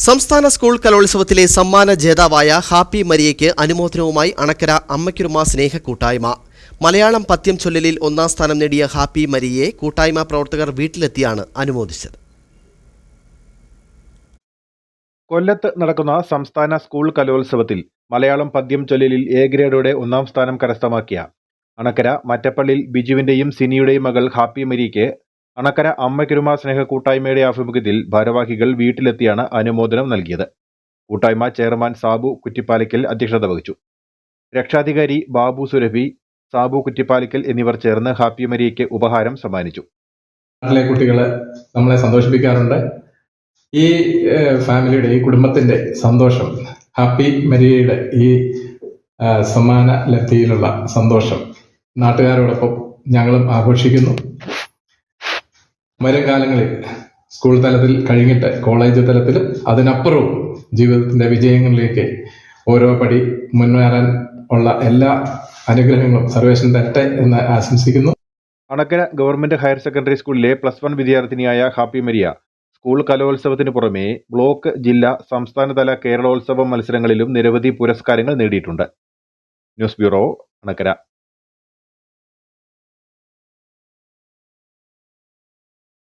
സംസ്ഥാന സ്കൂൾ കലോത്സവത്തിലെ സമ്മാന ജേതാവായ ഹാപ്പി മരിയയ്ക്ക് അനുമോദനവുമായി അണക്കര അമ്മയ്ക്കുരുമ സ്നേഹ കൂട്ടായ്മ മലയാളം പദ്യം ചൊല്ലലിൽ ഒന്നാം സ്ഥാനം നേടിയ ഹാപ്പി മരിയെ കൂട്ടായ്മ പ്രവർത്തകർ വീട്ടിലെത്തിയാണ് അനുമോദിച്ചത്. കൊല്ലത്ത് നടക്കുന്ന സംസ്ഥാന സ്കൂൾ കലോത്സവത്തിൽ മലയാളം പദ്യം ചൊല്ലലിൽ എ ഗ്രേഡോടെ ഒന്നാം സ്ഥാനം കരസ്ഥമാക്കിയ അണക്കര മറ്റപ്പള്ളിയിൽ ബിജുവിന്റെയും സിനിയുടെയും മകൾ ഹാപ്പി മരിയയ്ക്ക് അണക്കര അമ്മയ്ക്കുരുമ സ്നേഹ കൂട്ടായ്മയുടെ ആഭിമുഖ്യത്തിൽ ഭാരവാഹികൾ വീട്ടിലെത്തിയാണ് അനുമോദനം നൽകിയത്. കൂട്ടായ്മ ചെയർമാൻ സാബു കുറ്റിപ്പാലയ്ക്കൽ അധ്യക്ഷത വഹിച്ചു. രക്ഷാധികാരി ബാബു സുരഭി സാബു കുറ്റിപ്പാലയ്ക്കൽ എന്നിവർ ചേർന്ന് ഹാപ്പി മരിയയ്ക്ക് ഉപഹാരം സമ്മാനിച്ചു. നാട്ടിലെ നമ്മളെ സന്തോഷിപ്പിക്കാറുണ്ട്. ഈ ഫാമിലിയുടെ ഈ കുടുംബത്തിന്റെ സന്തോഷം ഹാപ്പി മരിയയുടെ ഈ സമ്മാന ലബ്ധിയിലുള്ള സന്തോഷം നാട്ടുകാരോടൊപ്പം ഞങ്ങളും ആഘോഷിക്കുന്നു. വരും കാലങ്ങളിൽ സ്കൂൾ തലത്തിൽ കഴിഞ്ഞിട്ട് കോളേജ് തലത്തിലും അതിനപ്പുറവും ജീവിതത്തിന്റെ വിജയങ്ങളിലേക്ക് ഓരോ പടി മുന്നേറാൻ ഉള്ള എല്ലാ അനുഗ്രഹങ്ങളും സർവേഷൻ തരട്ടെ എന്ന് ആശംസിക്കുന്നു. അണക്കര ഗവൺമെന്റ് ഹയർ സെക്കൻഡറി സ്കൂളിലെ പ്ലസ് വൺ വിദ്യാർത്ഥിനിയായ ഹാപ്പി മരിയ സ്കൂൾ കലോത്സവത്തിന് പുറമെ ബ്ലോക്ക് ജില്ലാ സംസ്ഥാനതല കേരളോത്സവ മത്സരങ്ങളിലും നിരവധി പുരസ്കാരങ്ങൾ നേടിയിട്ടുണ്ട്. News bureau Anakkara.